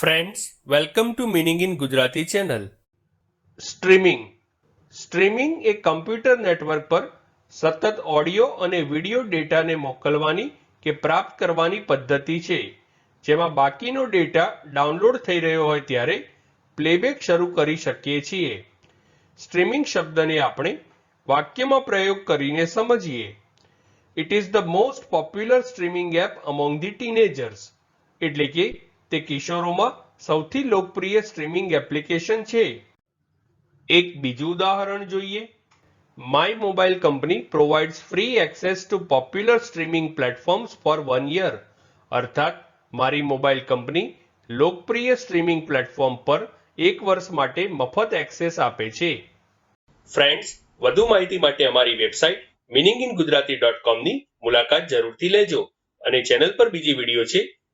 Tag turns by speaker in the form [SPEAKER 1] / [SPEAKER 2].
[SPEAKER 1] Friends welcome to meaning in Gujarati channel
[SPEAKER 2] streaming streaming A computer network પર સતત audio અને video ડેટાને મોકલવાની કે પ્રાપ્ત કરવાની પદ્ધતિ છે. જેમાં બાકીનો ડેટા ડાઉનલોડ થઈ રહ્યો હોય ત્યારે પ્લેબેક શરૂ કરી શકીએ છીએ. સ્ટ્રીમિંગ શબ્દને આપણે વાક્યમાં પ્રયોગ કરીને સમજીએ. It is the most popular streaming app among the teenagers એટલે કે તે કિશોરોમાં સૌથી લોકપ્રિય સ્ટ્રીમિંગ એપ્લિકેશન છે. એક બીજું ઉદાહરણ જોઈએ. My mobile company provides free access to popular streaming platforms for one year. અર્થાત, મારી મોબાઈલ કંપની લોકપ્રિય સ્ટ્રીમિંગ પ્લેટફોર્મ પર એક વર્ષ માટે મફત એક્સેસ આપે છે. ફ્રેન્ડ્સ, વધુ માહિતી માટે અમારી website meaning in Gujarati dot કોમની મુલાકાત જરૂરથી લેજો અને ચેનલ પર બીજી વીડિયો છે